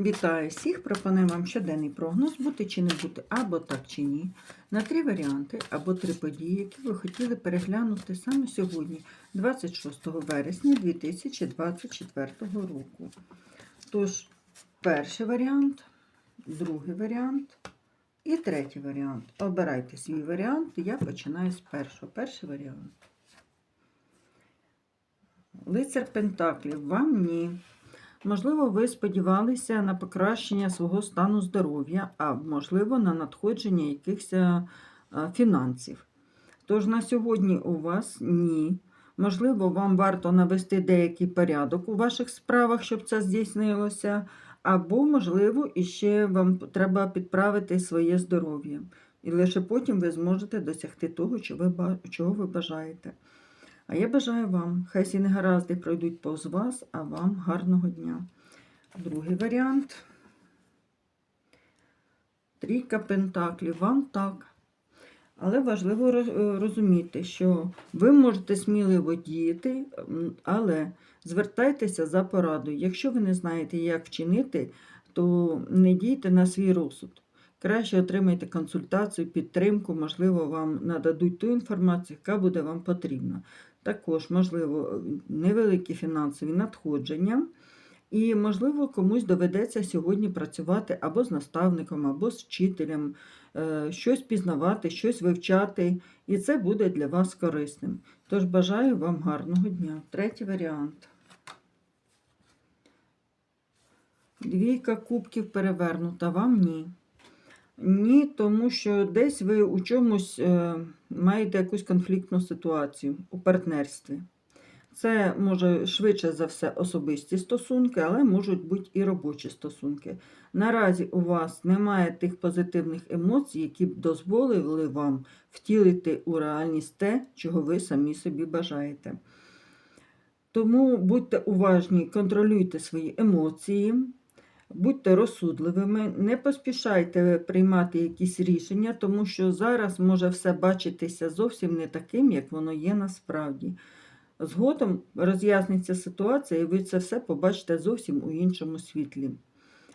Вітаю всіх! Пропоную вам щоденний прогноз, бути чи не бути, або так чи ні, на три варіанти або три події, які ви хотіли переглянути саме сьогодні, 26 вересня 2024 року. Тож, перший варіант, другий варіант і третій варіант. Обирайте свій варіант, я починаю з першого. Перший варіант. Лицар Пентаклів, вам ні. Можливо, ви сподівалися на покращення свого стану здоров'я, а можливо, на надходження якихось е, фінансів. Тож на сьогодні у вас ні. Можливо, вам варто навести деякий порядок у ваших справах, щоб це здійснилося, або, можливо, іще вам треба підправити своє здоров'я. І лише потім ви зможете досягти того, чого ви ба- чого ви бажаєте. А я бажаю вам, хай всі негаразди пройдуть повз вас, а вам гарного дня. Другий варіант. Трійка пентаклів. Вам так. Але важливо е, розуміти, що ви можете сміливо діяти, але звертайтеся за порадою. Якщо ви не знаєте, як вчинити, то не дійте на свій розсуд. Краще отримайте консультацію, підтримку, можливо, вам нададуть ту інформацію, яка буде вам потрібна. Також, можливо, невеликі фінансові надходження. І, можливо, комусь доведеться сьогодні працювати або з наставником, або з вчителем, е, щось пізнавати, щось вивчати, і це буде для вас корисним. Тож бажаю вам гарного дня. Третій варіант. Двійка кубків перевернута, вам ні. Ні, тому що десь ви у чомусь е, маєте якусь конфліктну ситуацію у партнерстві. Це може швидше за все особисті стосунки, але можуть бути і робочі стосунки. Наразі у вас немає тих позитивних емоцій, які б дозволили вам втілити у реальність те, чого ви самі собі бажаєте. Тому будьте уважні, контролюйте свої емоції, будьте розсудливими, не поспішайте приймати якісь рішення, тому що зараз може все бачитися зовсім не таким, як воно є насправді. Згодом роз'ясниться ситуація, і ви це все побачите зовсім у іншому світлі.